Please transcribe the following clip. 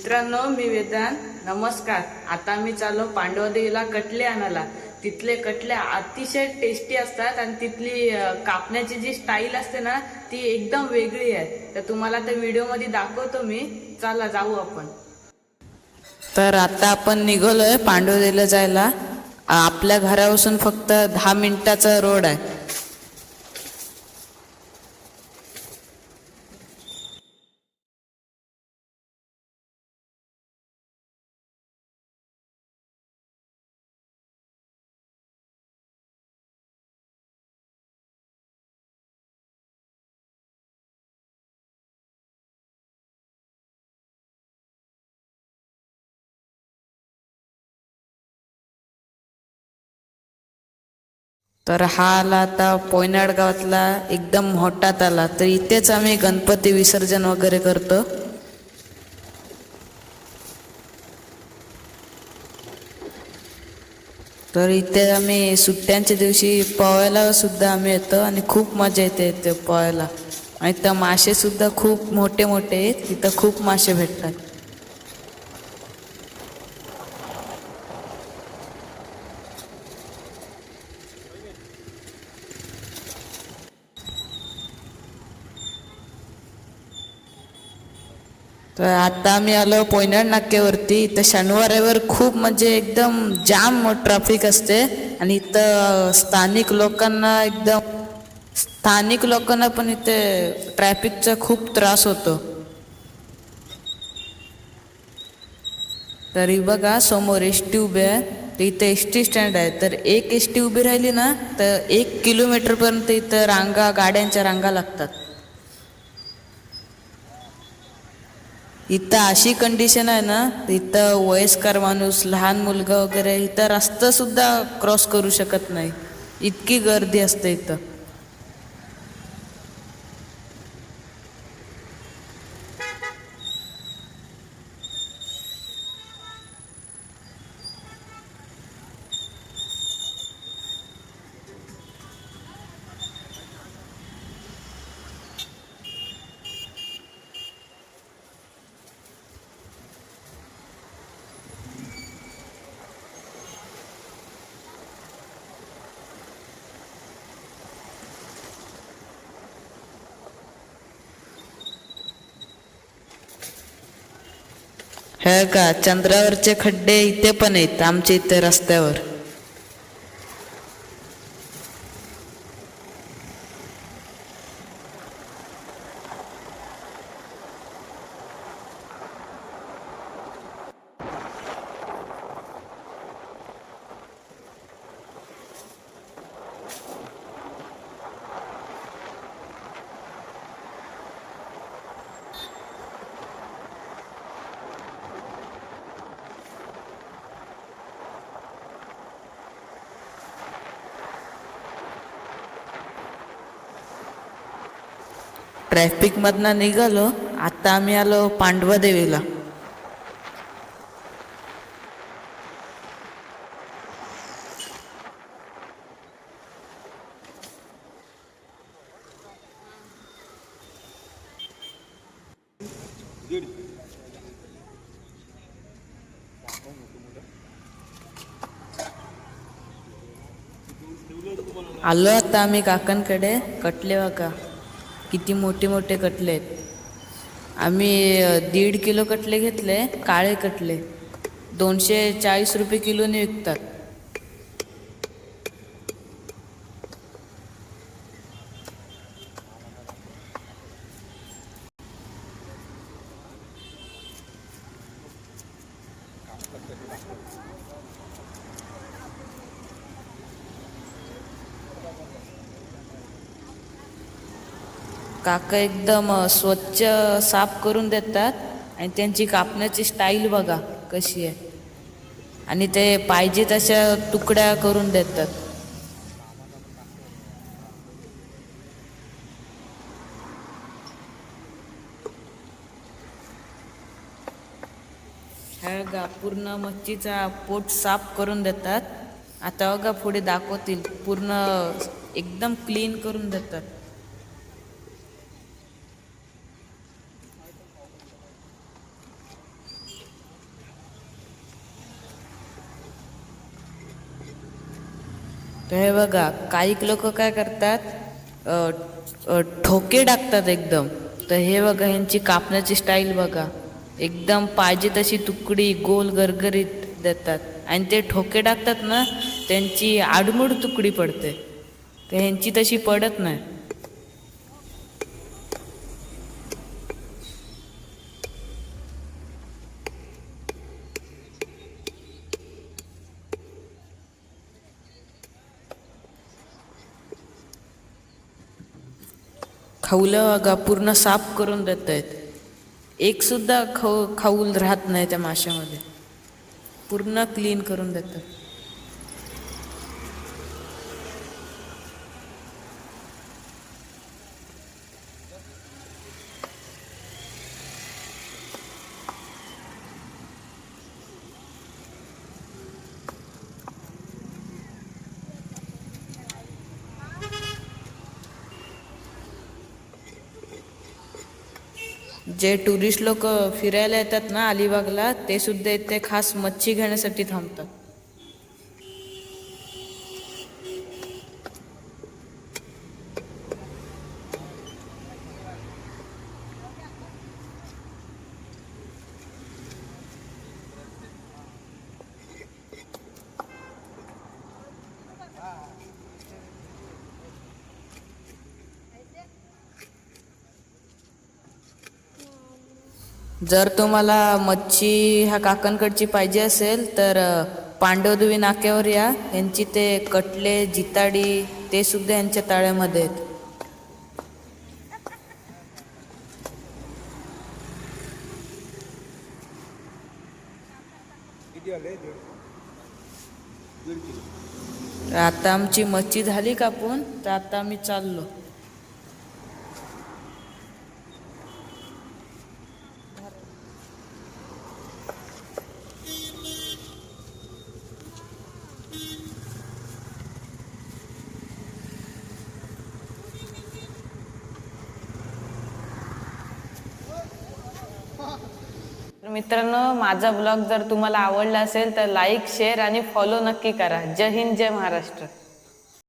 मित्रांनो मी वेदांत. नमस्कार. आता मी चाललो पांडवदेवीला कटले आणायला. तिथले कटले अतिशय टेस्टी असतात आणि तिथली कापण्याची जी स्टाईल असते ना ती एकदम वेगळी आहे. तर तुम्हाला त्या व्हिडिओमध्ये दाखवतो मी. चला जाऊ आपण. तर आता आपण निघालोय पांडवदेवीला जायला. आपल्या घरापासून फक्त दहा मिनिटाचा रोड आहे. तर हा आला आता पोयनाड गावातला एकदम मोठात आला. तर इथेच आम्ही गणपती विसर्जन वगैरे करतो. तर इथे आम्ही सुट्ट्यांच्या दिवशी पोहायला सुद्धा आम्ही येतो आणि खूप मजा येते इथे पोहायला. आणि तर मासे सुद्धा खूप मोठे मोठे आहेत. तिथं खूप मासे भेटतात. तर आता आम्ही आलो पोयनाड नाक्यावरती. इथं शनिवारावर खूप म्हणजे एकदम जाम ट्रॅफिक असते. आणि इथं स्थानिक लोकांना एकदम स्थानिक लोकांना पण इथे ट्रॅफिकचा खूप त्रास होतो. तरी बघा समोर एस टी उभी आहे. तर इथं एस टी स्टँड आहे. तर एक एस टी उभी राहिली ना तर एक किलोमीटरपर्यंत इथं रांगा गाड्यांच्या रांगा लागतात. इथं अशी कंडिशन आहे ना इथं वयस्कर माणूस लहान मुलगा वगैरे इथं रस्तासुद्धा क्रॉस करू शकत नाही. इतकी गर्दी असते इथं. हे का चंद्रावरचे खड्डे इथे पण आहेत आमच्या इथे रस्त्यावर. ट्रॅफिकमधनं निघालो आत्ता आम्ही आलो पांडवदेवीला आलो आता आम्ही काकांकडे कटले बघा किती मोठे मोठे कटले आहेत. आम्ही दीड किलो कटले घेतले काळे कटले. दोनशे चाळीस रुपये किलोने विकतात. काका एकदम स्वच्छ साफ करून देतात. आणि त्यांची कापण्याची स्टाईल बघा कशी आहे. आणि ते पाहिजे तशा तुकड्या करून देतात. ह्या बघा पूर्ण मच्छीचा पोट साफ करून देतात. आता बघा पुढे दाखवतील. पूर्ण एकदम क्लीन करून देतात. तर हे बघा काहीक लोक काय करतात ठोके टाकतात एकदम. तर हे बघा ह्यांची कापण्याची स्टाईल बघा. एकदम पाहिजे तशी तुकडी गोल गरगरीत देतात. आणि ते ठोके टाकतात ना त्यांची आडमुड तुकडी पडते. तर ह्यांची तशी पडत नाही. खवलं गा पूर्ण साफ करून देत आहेत. एकसुद्धा खाऊ खाऊल राहत नाही त्या माशामध्ये. पूर्ण क्लीन करून देतात. जे टुरिस्ट लोक फिरायला येतात ना अलिबागला ते सुद्धा इथे खास मच्छी घेण्यासाठी थांबतात. जर तुम्हाला मच्छी ह्या काकांकडची पाहिजे असेल तर पांडवदेवी नाक्यावर या. यांची ते कटले जिताडी ते सुद्धा यांच्या ताळ्यामध्ये आहेत. आता आमची मच्छी झाली कापून तर आता आम्ही चाललो. मित्रांनो माझा ब्लॉग जर तुम्हाला आवडला असेल तर लाईक शेअर आणि फॉलो नक्की करा. जय हिंद जय महाराष्ट्र.